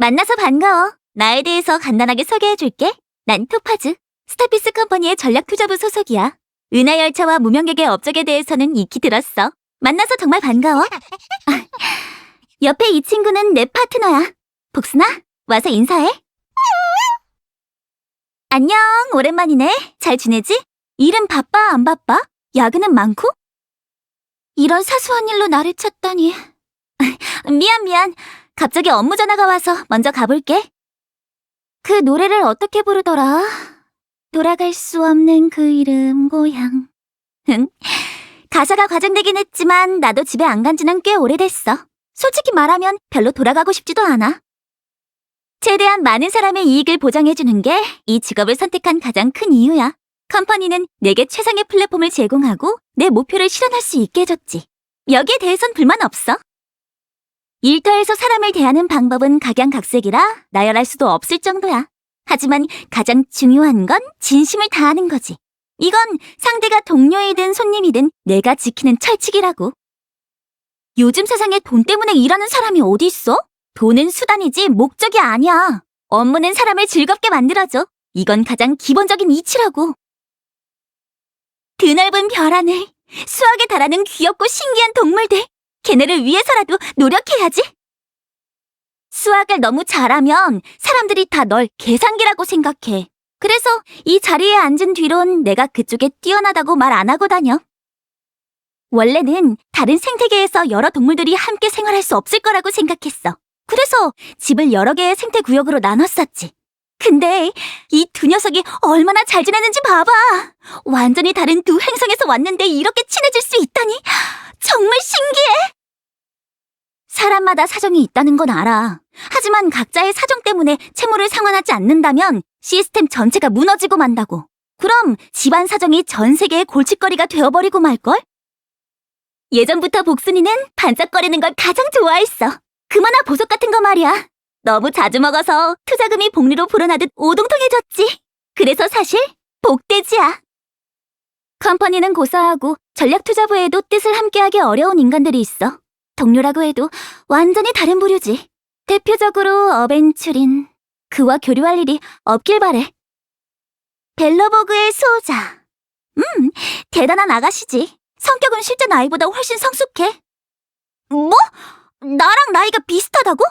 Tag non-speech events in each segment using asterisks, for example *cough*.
만나서 반가워. 나에 대해서 간단하게 소개해줄게. 난 토파즈, 스타피스 컴퍼니의 전략 투자부 소속이야. 은하 열차와 무명객의 업적에 대해서는 익히 들었어. 만나서 정말 반가워. 아, *laughs* 옆에 이 친구는 내 파트너야. 복순아, 와서 인사해. 안녕, 오랜만이네. 잘 지내지? 일은 바빠, 안 바빠? 야근은 많고? 이런 사소한 일로 나를 찾다니. *laughs* 미안, 미안. 갑자기 업무 전화가 와서 먼저 가볼게. 그 노래를 어떻게 부르더라? 돌아갈 수 없는 그 이름 고향. 응. 가사가 과장되긴 했지만 나도 집에 안 간 지는 꽤 오래됐어. 솔직히 말하면 별로 돌아가고 싶지도 않아. 최대한 많은 사람의 이익을 보장해주는 게 이 직업을 선택한 가장 큰 이유야. 컴퍼니는 내게 최상의 플랫폼을 제공하고 내 목표를 실현할 수 있게 해줬지. 여기에 대해선 불만 없어. 일터에서 사람을 대하는 방법은 각양각색이라 나열할 수도 없을 정도야. 하지만 가장 중요한 건 진심을 다하는 거지. 이건 상대가 동료이든 손님이든 내가 지키는 철칙이라고. 요즘 세상에 돈 때문에 일하는 사람이 어디 있어? 돈은 수단이지 목적이 아니야. 업무는 사람을 즐겁게 만들어줘. 이건 가장 기본적인 이치라고. 드넓은 별 하늘, 수학에 달하는 귀엽고 신기한 동물들. 걔네를 위해서라도 노력해야지. 수학을 너무 잘하면 사람들이 다 널 계산기라고 생각해. 그래서 이 자리에 앉은 뒤론 내가 그쪽에 뛰어나다고 말 안 하고 다녀. 원래는 다른 생태계에서 여러 동물들이 함께 생활할 수 없을 거라고 생각했어. 그래서 집을 여러 개의 생태 구역으로 나눴었지. 근데 이 두 녀석이 얼마나 잘 지내는지 봐봐. 완전히 다른 두 행성에서 왔는데 이렇게 친해질 수 있다니 정말 신기해. 사람마다 사정이 있다는 건 알아. 하지만 각자의 사정 때문에 채무를 상환하지 않는다면 시스템 전체가 무너지고 만다고. 그럼 집안 사정이 전 세계의 골칫거리가 되어버리고 말걸? 예전부터 복순이는 반짝거리는 걸 가장 좋아했어. 그만한 보석 같은 거 말이야. 너무 자주 먹어서 투자금이 복리로 불어나듯 오동통해졌지. 그래서 사실 복돼지야. 컴퍼니는 고사하고 전략투자부에도 뜻을 함께하기 어려운 인간들이 있어. 동료라고 해도 완전히 다른 부류지. 대표적으로 어벤츄린. 그와 교류할 일이 없길 바래. 벨러버그의 소자. 음, 대단한 아가씨지. 성격은 실제 나이보다 훨씬 성숙해. 뭐? 나랑 나이가 비슷하다고?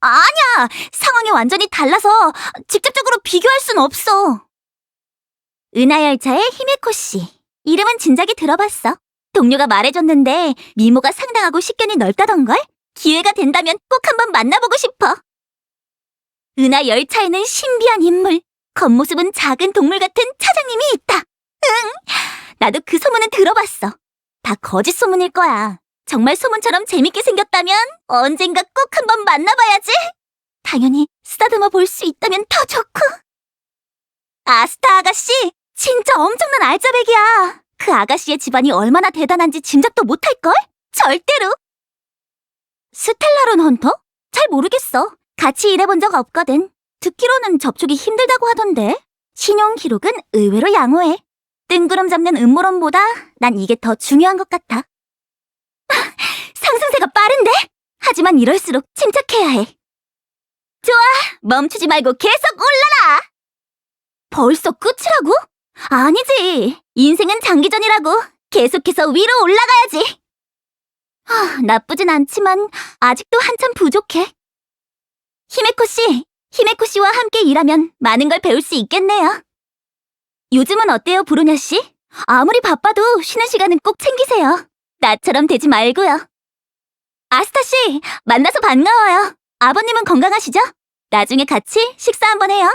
아니야! 상황이 완전히 달라서 직접적으로 비교할 순 없어. 은하열차의 히메코 씨. 이름은 진작에 들어봤어. 동료가 말해줬는데 미모가 상당하고 식견이 넓다던걸? 기회가 된다면 꼭 한번 만나보고 싶어. 은하 열차에는 신비한 인물, 겉모습은 작은 동물 같은 차장님이 있다. 응, 나도 그 소문은 들어봤어. 다 거짓 소문일 거야. 정말 소문처럼 재밌게 생겼다면 언젠가 꼭 한번 만나봐야지. 당연히 쓰다듬어 볼 수 있다면 더 좋고. 아스타 아가씨, 진짜 엄청난 알짜배기야. 그 아가씨의 집안이 얼마나 대단한지 짐작도 못할걸? 절대로! 스텔라론 헌터? 잘 모르겠어. 같이 일해본 적 없거든. 듣기로는 접촉이 힘들다고 하던데. 신용 기록은 의외로 양호해. 뜬구름 잡는 음모론보다 난 이게 더 중요한 것 같아. 아, *laughs* 상승세가 빠른데? 하지만 이럴수록 침착해야 해. 좋아, 멈추지 말고 계속 올라라! 벌써 끝이라고? 아니지. 인생은 장기전이라고. 계속해서 위로 올라가야지. 하, 나쁘진 않지만 아직도 한참 부족해. 히메코 씨, 히메코 씨와 함께 일하면 많은 걸 배울 수 있겠네요. 요즘은 어때요, 브로냐 씨? 아무리 바빠도 쉬는 시간은 꼭 챙기세요. 나처럼 되지 말고요. 아스타 씨, 만나서 반가워요. 아버님은 건강하시죠? 나중에 같이 식사 한번 해요.